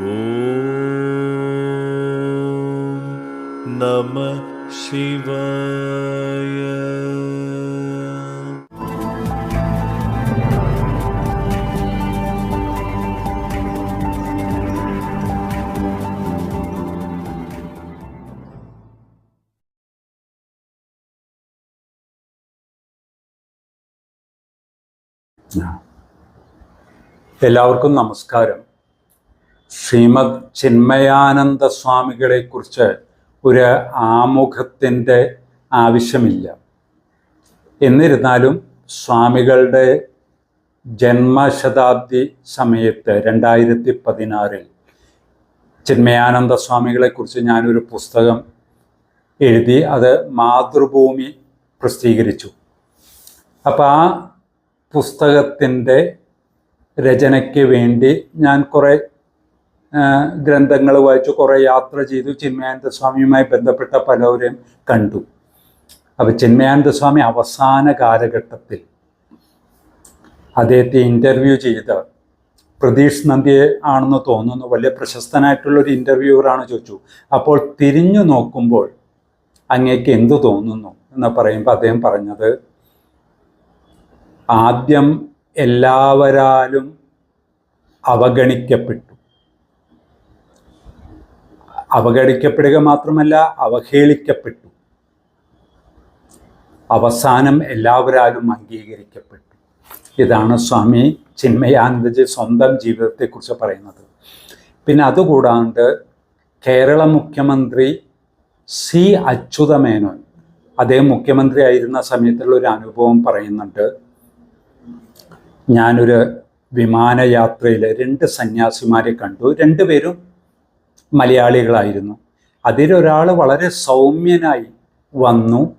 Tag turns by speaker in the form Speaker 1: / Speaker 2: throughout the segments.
Speaker 1: ഓം നമ ശിവായ.
Speaker 2: എല്ലാവർക്കും നമസ്കാരം. ശ്രീമദ് ചിന്മയാനന്ദ സ്വാമികളെക്കുറിച്ച് ഒരു ആമുഖത്തിന്റെ ആവശ്യമില്ല. എന്നിരുന്നാലും സ്വാമികളുടെ ജന്മശതാബ്ദി സമയത്ത് രണ്ടായിരത്തി പതിനാറിൽ ചിന്മയാനന്ദ സ്വാമികളെക്കുറിച്ച് ഞാനൊരു പുസ്തകം എഴുതി അത് മാതൃഭൂമി പ്രസിദ്ധീകരിച്ചു. അപ്പോൾ ആ പുസ്തകത്തിന്റെ രചനയ്ക്ക് വേണ്ടി ഞാൻ കുറേ ഗ്രന്ഥങ്ങൾ വായിച്ചു കുറേ യാത്ര ചെയ്തു. ചിന്മയാനന്ദ സ്വാമിയുമായി ബന്ധപ്പെട്ട പലവരെയും കണ്ടു. അപ്പോൾ ചിന്മയാനന്ദ സ്വാമി അവസാന കാലഘട്ടത്തിൽ അദ്ദേഹത്തെ ഇന്റർവ്യൂ ചെയ്ത പ്രതീഷ് നന്ദിയെ ആണെന്ന് തോന്നുന്നു. വലിയ പ്രശസ്തനായിട്ടുള്ള ഒരു ഇന്റർവ്യൂവറാണ് ചോദിച്ചു അപ്പോൾ തിരിഞ്ഞു നോക്കുമ്പോൾ അങ്ങേക്ക് എന്തു തോന്നുന്നു എന്ന് പറയുമ്പോൾ അദ്ദേഹം പറഞ്ഞത് ആദ്യം എല്ലാവരാലും അവഗണിക്കപ്പെട്ടു. അവഗണിക്കപ്പെടുക മാത്രമല്ല അവഹേളിക്കപ്പെട്ടു. അവസാനം എല്ലാവരാലും അംഗീകരിക്കപ്പെട്ടു. ഇതാണ് സ്വാമി ചിന്മയാനന്ദജി സ്വന്തം ജീവിതത്തെക്കുറിച്ച് പറയുന്നത്. പിന്നെ അതുകൂടാണ്ട് കേരള മുഖ്യമന്ത്രി സി അച്യുതമേനോൻ അദ്ദേഹം മുഖ്യമന്ത്രി ആയിരുന്ന സമയത്തുള്ള ഒരു അനുഭവം പറയുന്നുണ്ട്. ഞാനൊരു വിമാനയാത്രയിൽ രണ്ട് സന്യാസിമാരെ കണ്ടു. രണ്ടുപേരും മലയാളികളായിരുന്നു. അതിലൊരാൾ വളരെ സൗമ്യനായി വന്നു.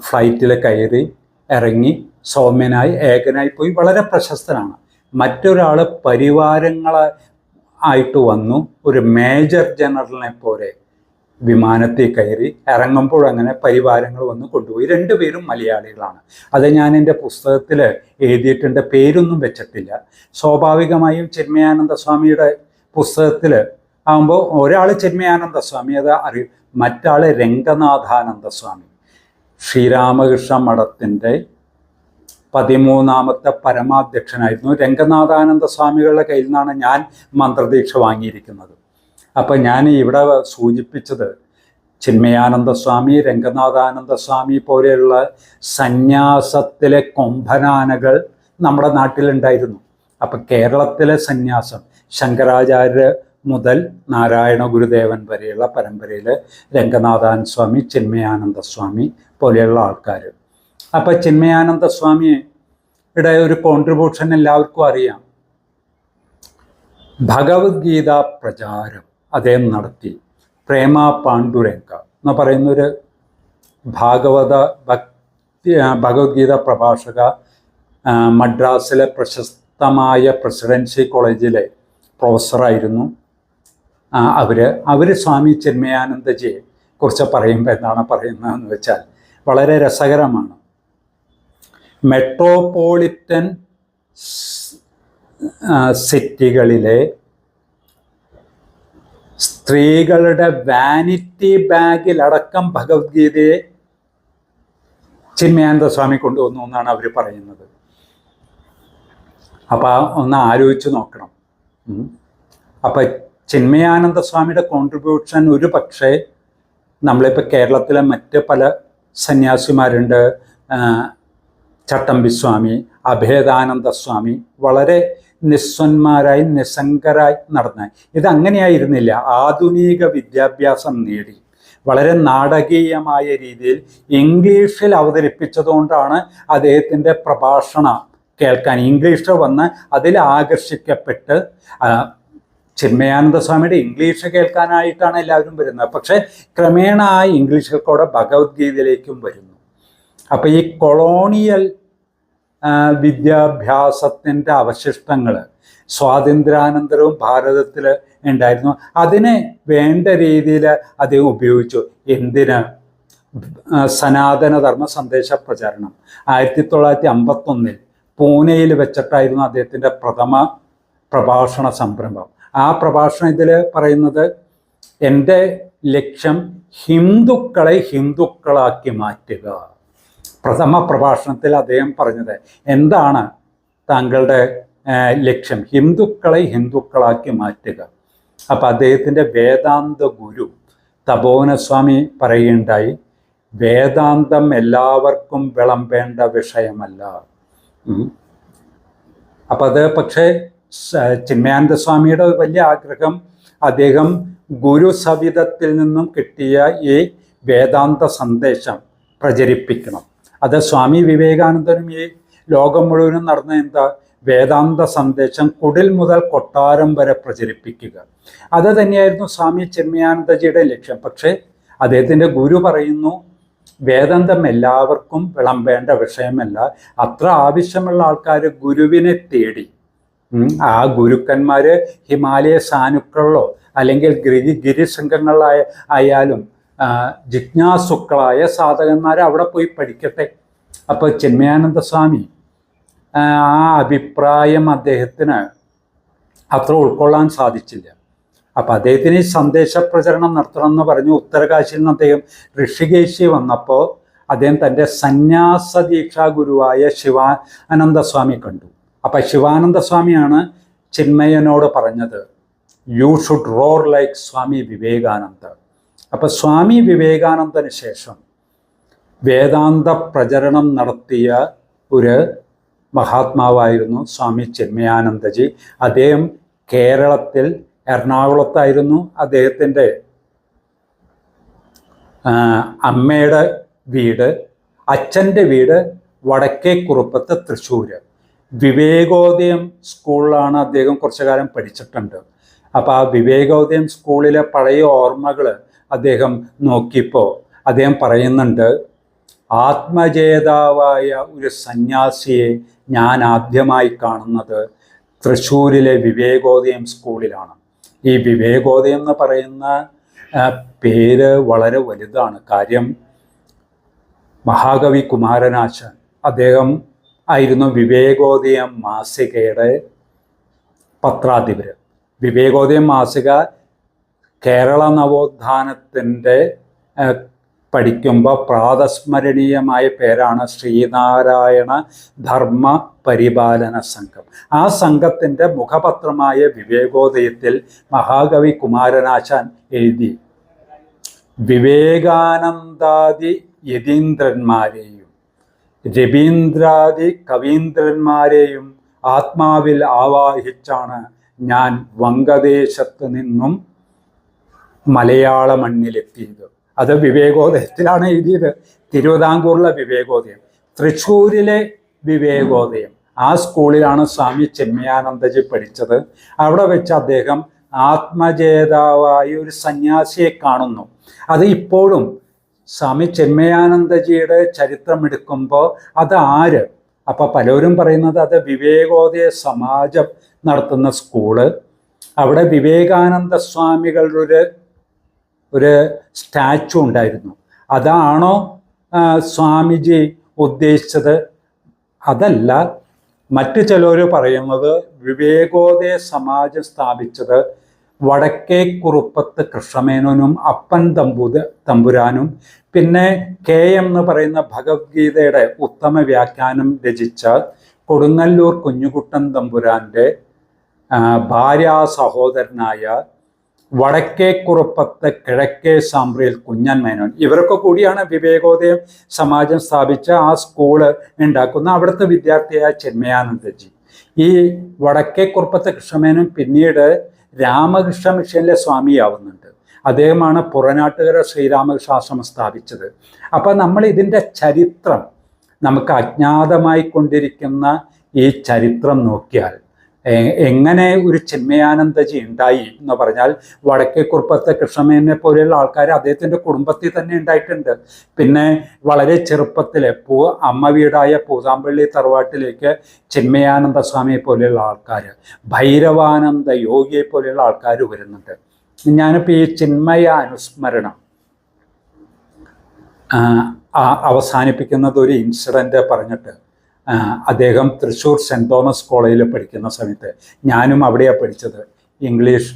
Speaker 2: ഫ്ലൈറ്റിൽ കയറി ഇറങ്ങി സൗമ്യനായി ഏകനായി പോയി. വളരെ പ്രശസ്തനാണ്. മറ്റൊരാൾ പരിവാരങ്ങളെ ആയിട്ട് വന്നു. ഒരു മേജർ ജനറലിനെ പോലെ വിമാനത്തിൽ കയറി ഇറങ്ങുമ്പോൾ അങ്ങനെ പരിവാരങ്ങൾ വന്ന് കൊണ്ടുപോയി. രണ്ടുപേരും മലയാളികളാണ്. അത് ഞാൻ എന്റെ പുസ്തകത്തിൽ എഴുതിയിട്ടുണ്ട്. പേരൊന്നും വെച്ചിട്ടില്ല. സ്വാഭാവികമായും ചിന്മയാനന്ദ സ്വാമിയുടെ പുസ്തകത്തിൽ ആകുമ്പോൾ ഒരാൾ ചിന്മയാനന്ദ സ്വാമി അത് അറിയും. മറ്റാൾ രംഗനാഥാനന്ദ സ്വാമി ശ്രീരാമകൃഷ്ണ മഠത്തിന്റെ പതിമൂന്നാമത്തെ പരമാധ്യക്ഷനായിരുന്നു രംഗനാഥാനന്ദ സ്വാമികളുടെ കയ്യിൽ നിന്നാണ് ഞാൻ മന്ത്രദീക്ഷ വാങ്ങിയിരിക്കുന്നത്. അപ്പം ഞാൻ ഇവിടെ സൂചിപ്പിച്ചത് ചിന്മയാനന്ദ സ്വാമി രംഗനാഥാനന്ദ സ്വാമി പോലെയുള്ള സന്യാസത്തിലെ കൊമ്പനാനകൾ നമ്മുടെ നാട്ടിലുണ്ടായിരുന്നു. അപ്പം കേരളത്തിലെ സന്യാസം ശങ്കരാചാര്യ മുതൽ നാരായണ ഗുരുദേവൻ വരെയുള്ള പരമ്പരയിൽ രംഗനാഥാൻ സ്വാമി ചിന്മയാനന്ദ സ്വാമി പോലെയുള്ള ആൾക്കാർ അപ്പം ചിന്മയാനന്ദ സ്വാമിയുടെ ഒരു കോൺട്രിബ്യൂഷൻ എല്ലാവർക്കും അറിയാം. ഭഗവത്ഗീത പ്രചാരം അദ്ദേഹം നടത്തി. പ്രേമ പാണ്ഡുരംഗ എന്ന് പറയുന്നൊരു ഭാഗവത ഭക്തി ഭഗവത്ഗീത പ്രഭാഷക മദ്രാസിലെ പ്രശസ്തമായ പ്രസിഡൻസി കോളേജിലെ പ്രൊഫസറായിരുന്നു അവർ അവർ സ്വാമി ചിന്മയാനന്ദജിയെ കുറിച്ച് പറയുമ്പോൾ എന്താണ് പറയുന്നതെന്ന് വെച്ചാൽ വളരെ രസകരമാണ്. മെട്രോപോളിറ്റൻ സിറ്റികളിലെ സ്ത്രീകളുടെ വാനിറ്റി ബാഗിലടക്കം ഭഗവത്ഗീതയെ ചിന്മയാനന്ദ സ്വാമി കൊണ്ടുവന്നു എന്നാണ് അവർ പറയുന്നത്. അപ്പോൾ ഒന്ന് ആലോചിച്ച് നോക്കണം. അപ്പം ചിന്മയാനന്ദ സ്വാമിയുടെ കോൺട്രിബ്യൂഷൻ ഒരു പക്ഷേ നമ്മളിപ്പോൾ കേരളത്തിലെ മറ്റ് പല സന്യാസിമാരുണ്ട്. ചട്ടമ്പി സ്വാമി അഭേദാനന്ദ സ്വാമി വളരെ നിസ്വന്മാരായി നിസ്സംഗരായി നടന്ന. ഇതങ്ങനെയായിരുന്നില്ല. ആധുനിക വിദ്യാഭ്യാസം നേടി. വളരെ നാടകീയമായ രീതിയിൽ ഇംഗ്ലീഷിൽ അവതരിപ്പിച്ചതുകൊണ്ടാണ് അദ്ദേഹത്തിന്റെ പ്രഭാഷണം കേൾക്കാൻ. ഇംഗ്ലീഷ് വന്ന് അതിൽ ആകർഷിക്കപ്പെട്ട് ചിന്മയാനന്ദ സ്വാമിയുടെ ഇംഗ്ലീഷ് കേൾക്കാനായിട്ടാണ് എല്ലാവരും വരുന്നത്. പക്ഷെ ക്രമേണ ആ ഇംഗ്ലീഷുകൾക്കൂടെ ഭഗവത്ഗീതയിലേക്കും വരുന്നു. അപ്പോൾ ഈ കൊളോണിയൽ വിദ്യാഭ്യാസത്തിന്റെ അവശിഷ്ടങ്ങൾ സ്വാതന്ത്ര്യാനന്തരവും ഭാരതത്തിൽ ഉണ്ടായിരുന്നു. അതിനെ വേണ്ട രീതിയിൽ അദ്ദേഹം ഉപയോഗിച്ചു. എന്തിന്? സനാതനധർമ്മ സന്ദേശ പ്രചാരണം. ആയിരത്തി തൊള്ളായിരത്തി അമ്പത്തൊന്നിൽ പൂനെയിൽ വെച്ചിട്ടായിരുന്നു അദ്ദേഹത്തിന്റെ പ്രഥമ പ്രഭാഷണ സംരംഭം. ആ പ്രഭാഷണം ഇതിൽ പറയുന്നത് എന്റെ ലക്ഷ്യം ഹിന്ദുക്കളെ ഹിന്ദുക്കളാക്കി മാറ്റുക. പ്രഥമ പ്രഭാഷണത്തിൽ അദ്ദേഹം പറഞ്ഞത് എന്താണ് താങ്കളുടെ ലക്ഷ്യം? ഹിന്ദുക്കളെ ഹിന്ദുക്കളാക്കി മാറ്റുക. അപ്പം അദ്ദേഹത്തിന്റെ വേദാന്ത ഗുരു തപോവനസ്വാമി പറയുകയുണ്ടായി വേദാന്തം എല്ലാവർക്കും വിളമ്പേണ്ട വിഷയമല്ല. അപ്പം അത് പക്ഷേ ചിന്മയാനന്ദ സ്വാമിയുടെ വലിയ ആഗ്രഹം അദ്ദേഹം ഗുരു സവിധത്തിൽ നിന്നും കിട്ടിയ ഈ വേദാന്ത സന്ദേശം പ്രചരിപ്പിക്കണം. അത് സ്വാമി വിവേകാനന്ദനും ഈ ലോകം മുഴുവനും നടന്ന എന്താ? വേദാന്ത സന്ദേശം കുടിൽ മുതൽ കൊട്ടാരം വരെ പ്രചരിപ്പിക്കുക. അത് തന്നെയായിരുന്നു സ്വാമി ചിന്മയാനന്ദജിയുടെ ലക്ഷ്യം. പക്ഷേ അദ്ദേഹത്തിന്റെ ഗുരു പറയുന്നു വേദാന്തം എല്ലാവർക്കും വിളമ്പേണ്ട വിഷയമല്ല. അത്ര ആവശ്യമുള്ള ആൾക്കാർ ഗുരുവിനെ തേടി ആ ഗുരുക്കന്മാര് ഹിമാലയ സാനുക്കളിലോ അല്ലെങ്കിൽ ഗിരി ഗിരിശൃംഗങ്ങളിലായ ആയാലും ജിജ്ഞാസുക്കളായ സാധകന്മാർ അവിടെ പോയി പഠിക്കട്ടെ. അപ്പോൾ ചിന്മയാനന്ദ സ്വാമി ആ അഭിപ്രായം അദ്ദേഹത്തിന് അത്ര ഉൾക്കൊള്ളാൻ സാധിച്ചില്ല. അപ്പോൾ അദ്ദേഹത്തിന് ഈ സന്ദേശ പ്രചരണം നടത്തണമെന്ന് പറഞ്ഞു. ഉത്തരകാശിയിൽ നിന്ന് അദ്ദേഹം ഋഷികേശി വന്നപ്പോൾ അദ്ദേഹം തന്റെ സന്യാസ ദീക്ഷാ ഗുരുവായ ശിവാനന്ദ സ്വാമി കണ്ടു. അപ്പം ശിവാനന്ദ സ്വാമിയാണ് ചിന്മയനോട് പറഞ്ഞത് you should roar like Swami Vivekananda. അപ്പം സ്വാമി വിവേകാനന്ദന് ശേഷം വേദാന്ത പ്രചരണം നടത്തിയ ഒരു മഹാത്മാവായിരുന്നു സ്വാമി ചിന്മയാനന്ദജി. അദ്ദേഹം കേരളത്തിൽ എറണാകുളത്തായിരുന്നു. അദ്ദേഹത്തിന്റെ അമ്മയുടെ വീട് അച്ഛന്റെ വീട് വടക്കേ കുറുപ്പത്ത് തൃശ്ശൂർ വിവേകോദയം സ്കൂളിലാണ് അദ്ദേഹം കുറച്ചു കാലം പഠിച്ചിട്ടുണ്ട്. അപ്പോൾ ആ വിവേകോദയം സ്കൂളിലെ പഴയ ഓർമ്മകൾ അദ്ദേഹം നോക്കിയപ്പോൾ അദ്ദേഹം പറയുന്നുണ്ട് ആത്മജേതാവായ ഒരു സന്യാസിയെ ഞാൻ ആദ്യമായി കാണുന്നത് തൃശ്ശൂരിലെ വിവേകോദയം സ്കൂളിലാണ്. ഈ വിവേകോദയം എന്ന് പറയുന്ന പേര് വളരെ വലുതാണ്. കാര്യം മഹാകവി കുമാരനാശൻ അദ്ദേഹം ആയിരുന്നു വിവേകോദയം മാസികയുടെ പത്രാധിപര്. വിവേകോദയം മാസിക കേരള നവോത്ഥാനത്തിന്റെ പഠിക്കുമ്പോൾ പ്രാതസ്മരണീയമായ പേരാണ് ശ്രീനാരായണ ധർമ്മ പരിപാലന സംഘം. ആ സംഘത്തിന്റെ മുഖപത്രമായ വിവേകോദയത്തിൽ മഹാകവി കുമാരനാശാൻ എഴുതി വിവേകാനന്ദാദി യതീന്ദ്രന്മാരെയും രവീന്ദ്രാദി കവീന്ദ്രന്മാരെയും ആത്മാവിൽ ആവാഹിച്ചാണ് ഞാൻ വങ്കദേശത്ത് നിന്നും മലയാള മണ്ണിലെത്തിയത് അത് വിവേകോദയത്തിലാണ് എഴുതിയത്. തിരുവിതാംകൂറിലെ വിവേകോദയം തൃശ്ശൂരിലെ വിവേകോദയം. ആ സ്കൂളിലാണ് സ്വാമി ചെമ്മയാനന്ദജി പഠിച്ചത്. അവിടെ വെച്ച് അദ്ദേഹം ആത്മജേതാവായ ഒരു സന്യാസിയെ കാണുന്നു. അത് ഇപ്പോഴും സ്വാമി ചിന്മയാനന്ദജിയുടെ ചരിത്രം എടുക്കുമ്പോൾ അത് ആര്? അപ്പോൾ പലരും പറയുന്നത് അത് വിവേകോദയ സമാജം നടത്തുന്ന സ്കൂൾ. അവിടെ വിവേകാനന്ദ സ്വാമികളുടെ ഒരു ഒരു സ്റ്റാച്ചു ഉണ്ടായിരുന്നു. അതാണോ സ്വാമിജി ഉദ്ദേശിച്ചത്? അതല്ല. മറ്റു ചിലർ പറയുന്നത് വിവേകോദയ സമാജം സ്ഥാപിച്ചത് വടക്കേ കുറുപ്പത്ത് കൃഷ്ണമേനോനും അപ്പൻ തമ്പുത തമ്പുരാനും പിന്നെ കെ എം എന്ന് പറയുന്ന ഭഗവത്ഗീതയുടെ ഉത്തമ വ്യാഖ്യാനം രചിച്ച കൊടുങ്ങല്ലൂർ കുഞ്ഞുകുട്ടൻ തമ്പുരാന്റെ ഭാര്യ സഹോദരനായ വടക്കേ കുറുപ്പത്ത് കിഴക്കേ സാമ്പ്രയിൽ കുഞ്ഞൻ മേനോൻ. ഇവരൊക്കെ കൂടിയാണ് വിവേകോദയം സമാജം സ്ഥാപിച്ച ആ സ്കൂൾ ഉണ്ടാക്കുന്ന അവിടുത്തെ വിദ്യാർത്ഥിയായ ചിന്മയാനന്ദജി. ഈ വടക്കേ കുറുപ്പത്ത് കൃഷ്ണമേനോൻ പിന്നീട് രാമകൃഷ്ണ മിഷനിലെ സ്വാമിയാവുന്നുണ്ട്. അദ്ദേഹമാണ് പുറനാട്ടുകര ശ്രീരാമകൃഷ്ണാശ്രമം സ്ഥാപിച്ചത്. അപ്പം നമ്മൾ ഇതിന്റെ ചരിത്രം നമുക്ക് അജ്ഞാതമായി കൊണ്ടിരിക്കുന്ന ഈ ചരിത്രം നോക്കിയാൽ എങ്ങനെ ഒരു ചിന്മയാനന്ദജി ഉണ്ടായി എന്ന് പറഞ്ഞാൽ വടക്കേ കുറുപ്പത്തെ കൃഷ്ണമേനെ പോലെയുള്ള ആൾക്കാർ അദ്ദേഹത്തിന്റെ കുടുംബത്തിൽ തന്നെ ഉണ്ടായിട്ടുണ്ട്. പിന്നെ വളരെ ചെറുപ്പത്തിൽ പൂ അമ്മ വീടായ പൂതാമ്പള്ളി തറവാട്ടിലേക്ക് ചിന്മയാനന്ദ സ്വാമിയെ പോലെയുള്ള ആൾക്കാർ ഭൈരവാനന്ദ യോഗിയെ പോലെയുള്ള ആൾക്കാർ വരുന്നുണ്ട്. ഞാനിപ്പോൾ ഈ ചിന്മയ അനുസ്മരണം അവസാനിപ്പിക്കുന്നത് ഒരു ഇൻസിഡന്റ് പറഞ്ഞിട്ട് അദ്ദേഹം തൃശ്ശൂർ സെന്റ് തോമസ് കോളേജിൽ പഠിക്കുന്ന സമയത്ത് ഞാനും അവിടെയാണ് പഠിച്ചത്. English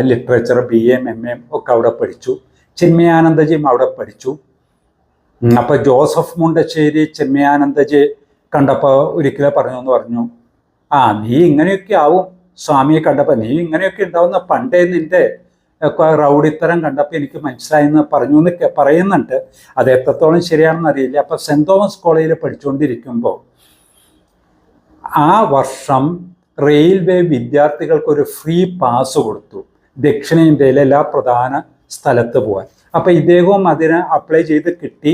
Speaker 2: literature B M M M ഒക്കെ അവിടെ പഠിച്ചു. ചിന്മയാനന്ദജിയും അവിടെ പഠിച്ചു. അപ്പോൾ ജോസഫ് മുണ്ടശ്ശേരി ചിന്മയാനന്ദജി കണ്ടപ്പോൾ ഒരിക്കലും പറഞ്ഞു എന്ന് പറഞ്ഞു ആ നീ ഇങ്ങനെയൊക്കെ ആവും സ്വാമിയെ കണ്ടപ്പോൾ നീ ഇങ്ങനെയൊക്കെ ഉണ്ടാവുന്ന പണ്ടേ നിന്റെ റൗഡിത്തരം കണ്ടപ്പോൾ എനിക്ക് മനസ്സിലായെന്ന് പറഞ്ഞു എന്ന് പറയുന്നുണ്ട്. അത് എത്രത്തോളം ശരിയാണെന്ന് അറിയില്ല. അപ്പോൾ സെന്റ് തോമസ് കോളേജിൽ പഠിച്ചുകൊണ്ടിരിക്കുമ്പോൾ ആ വർഷം റെയിൽവേ വിദ്യാർത്ഥികൾക്ക് ഒരു ഫ്രീ പാസ് കൊടുത്തു. ദക്ഷിണേന്ത്യയിലെ എല്ലാ പ്രധാന സ്ഥലത്ത് പോകാൻ അപ്പം ഇദ്ദേഹവും അതിന് അപ്ലൈ ചെയ്ത് കിട്ടി.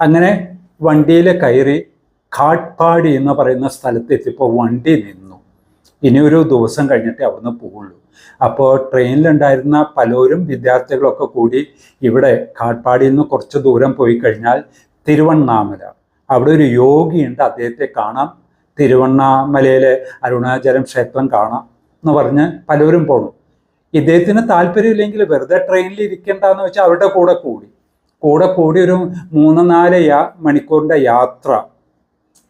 Speaker 2: അങ്ങനെ വണ്ടിയിൽ കയറി കാട്ട്പാടി എന്ന് പറയുന്ന സ്ഥലത്ത് എത്തിയപ്പോൾ വണ്ടി നിന്നു. ഇനി ഒരു ദിവസം കഴിഞ്ഞിട്ടേ അവിടുന്ന് പോവുള്ളൂ. അപ്പോൾ ട്രെയിനിലുണ്ടായിരുന്ന പലരും വിദ്യാർത്ഥികളൊക്കെ കൂടി ഇവിടെ കാട്ട്പാടിയിൽ നിന്ന് കുറച്ച് ദൂരം പോയി കഴിഞ്ഞാൽ തിരുവണ്ണാമല. അവിടെ ഒരു യോഗിയുണ്ട് അദ്ദേഹത്തെ കാണാം. തിരുവണ്ണാമലയിലെ അരുണാചലം ക്ഷേത്രം കാണാം എന്ന് പറഞ്ഞ് പലരും പോണു. ഇദ്ദേഹത്തിന് താല്പര്യമില്ലെങ്കിൽ വെറുതെ ട്രെയിനിൽ ഇരിക്കണ്ടെന്ന് വെച്ചാൽ അവരുടെ കൂടെ കൂടി. കൂടെ കൂടി ഒരു മൂന്ന് നാല് യാ മണിക്കൂറിന്റെ യാത്ര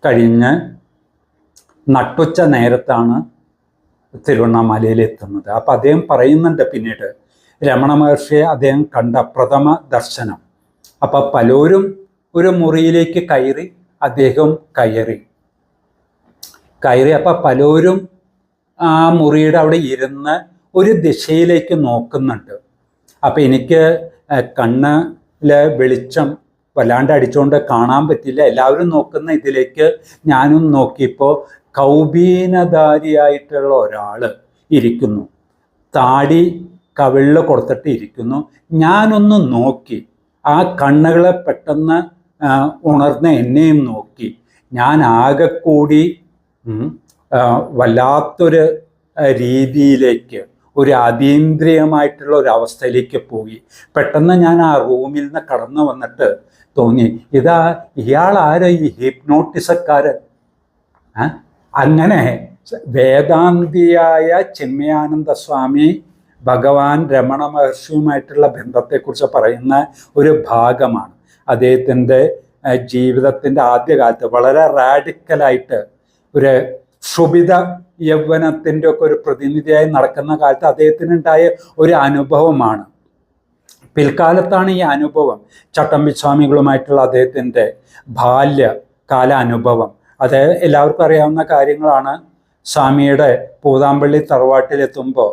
Speaker 2: കഴിഞ്ഞ് നട്ടുച്ച നേരത്താണ് തിരുവണ്ണാമലയിൽ എത്തുന്നത്. അപ്പം അദ്ദേഹം പറയുന്നുണ്ട് പിന്നീട് രമണ മഹർഷിയെ അദ്ദേഹം കണ്ട പ്രഥമ ദർശനം. അപ്പം പലരും ഒരു മുറിയിലേക്ക് കയറി അദ്ദേഹം കയറി. കയറി അപ്പം പലരും ആ മുറിയുടെ അവിടെ ഇരുന്ന് ഒരു ദിശയിലേക്ക് നോക്കുന്നുണ്ട്. അപ്പം എനിക്ക് കണ്ണിലെ വെളിച്ചം വല്ലാണ്ട് അടിച്ചുകൊണ്ട് കാണാൻ പറ്റില്ല. എല്ലാവരും നോക്കുന്ന ഇതിലേക്ക് ഞാനും നോക്കിയപ്പോൾ കൗബീനധാരിയായിട്ടുള്ള ഒരാൾ ഇരിക്കുന്നു. താടി കവിളിൽ കൊടുത്തിട്ട് ഇരിക്കുന്നു. ഞാനൊന്ന് നോക്കി. ആ കണ്ണുകളെ പെട്ടെന്ന് ഉണർന്ന് എന്നെയും നോക്കി. ഞാൻ ആകെ കൂടി വല്ലാത്തൊരു രീതിയിലേക്ക് ഒരു അതീന്ദ്രിയമായിട്ടുള്ള ഒരു അവസ്ഥയിലേക്ക് പോയി. പെട്ടെന്ന് ഞാൻ ആ റൂമിൽ നിന്ന് കടന്നു വന്നിട്ട് തോന്നി ഇതാ ഇയാൾ ആരാ ഈ ഹിപ്നോട്ടിസക്കാരൻ അങ്ങനെ വേദാന്തിയായ ചിന്മയാനന്ദ സ്വാമി ഭഗവാൻ രമണ മഹർഷിയുമായിട്ടുള്ള ബന്ധത്തെക്കുറിച്ച് പറയുന്ന ഒരു ഭാഗമാണ്. അദ്ദേഹത്തിന്റെ ജീവിതത്തിന്റെ ആദ്യകാലത്ത് വളരെ റാഡിക്കലായിട്ട് ഒരു ക്ഷുഭിത യൗവനത്തിന്റെ ഒക്കെ ഒരു പ്രതിനിധിയായി നടക്കുന്ന കാലത്ത് അദ്ദേഹത്തിനുണ്ടായ ഒരു അനുഭവമാണ്. പിൽക്കാലത്താണ് ഈ അനുഭവം. ചട്ടമ്പി സ്വാമികളുമായിട്ടുള്ള അദ്ദേഹത്തിന്റെ ബാല്യ കാല അനുഭവം. അത് എല്ലാവർക്കും അറിയാവുന്ന കാര്യങ്ങളാണ്. സ്വാമിയുടെ പൂതാമ്പള്ളി തറവാട്ടിലെത്തുമ്പോൾ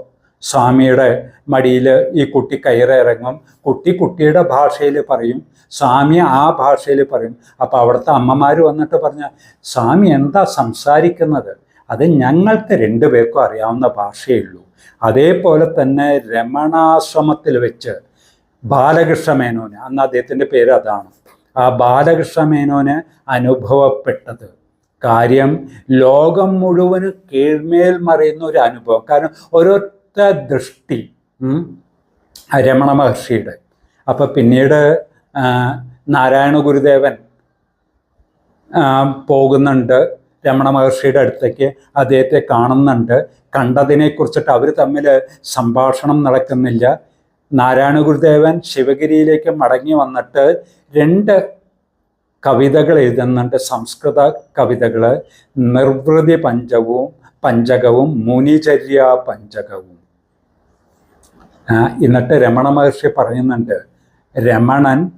Speaker 2: സ്വാമിയുടെ മടിയിൽ ഈ കുട്ടി കയറിറങ്ങും കുട്ടി കുട്ടിയുടെ ഭാഷയിൽ പറയും. സ്വാമി ആ ഭാഷയിൽ പറയും. അപ്പോൾ അവിടുത്തെ അമ്മമാർ വന്നിട്ട് പറഞ്ഞ സ്വാമി എന്താ സംസാരിക്കുന്നത്? അത് ഞങ്ങൾക്ക് രണ്ടുപേർക്കും അറിയാവുന്ന ഭാഷയേ ഉള്ളൂ. അതേപോലെ തന്നെ രമണാശ്രമത്തിൽ വെച്ച് ബാലകൃഷ്ണ മേനോന് അന്ന് അദ്ദേഹത്തിന്റെ പേര് അതാണ്. ആ ബാലകൃഷ്ണ മേനോന് അനുഭവപ്പെട്ടത്. കാര്യം ലോകം മുഴുവൻ കീഴ്മേൽ മറിയുന്ന ഒരു അനുഭവം. കാരണം ഒരൊറ്റ ദൃഷ്ടി രമണ മഹർഷിയുടെ. അപ്പം പിന്നീട് നാരായണ ഗുരുദേവൻ പോകുന്നുണ്ട് രമണ മഹർഷിയുടെ അടുത്തേക്ക് അദ്ദേഹത്തെ കാണുന്നുണ്ട്. കണ്ടതിനെ കുറിച്ചിട്ട് അവർ തമ്മിൽ സംഭാഷണം നടക്കുന്നില്ല. നാരായണ ഗുരുദേവൻ ശിവഗിരിയിലേക്ക് മടങ്ങി വന്നിട്ട് രണ്ട് കവിതകൾ എഴുതുന്നുണ്ട് സംസ്കൃത കവിതകൾ നിർവൃതി പഞ്ചവും പഞ്ചകവും മുനിചര്യ പഞ്ചകവും എന്നിട്ട് രമണ മഹർഷി പറയുന്നുണ്ട് രമണൻ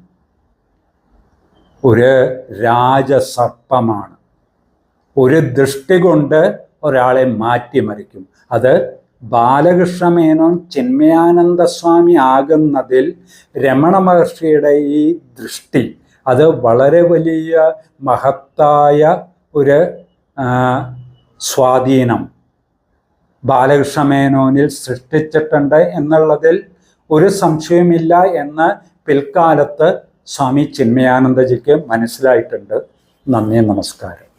Speaker 2: ഒരു രാജസർപ്പമാണ്. ഒരു ദൃഷ്ടി കൊണ്ട് ഒരാളെ മാറ്റിമറിക്കും അത് ബാലകൃഷ്ണ മേനോൻ ചിന്മയാനന്ദ സ്വാമി ആകുന്നതിൽ രമണ മഹർഷിയുടെ ഈ ദൃഷ്ടി അത് വളരെ വലിയ മഹത്തായ ഒരു സ്വാധീനം ബാലകൃഷ്ണ മേനോനിൽ സൃഷ്ടിച്ചിട്ടുണ്ട് എന്നുള്ളതിൽ ഒരു സംശയമില്ല എന്ന് പിൽക്കാലത്ത് സ്വാമി ചിന്മയാനന്ദജിക്ക് മനസ്സിലായിട്ടുണ്ട്. നന്ദി നമസ്കാരം.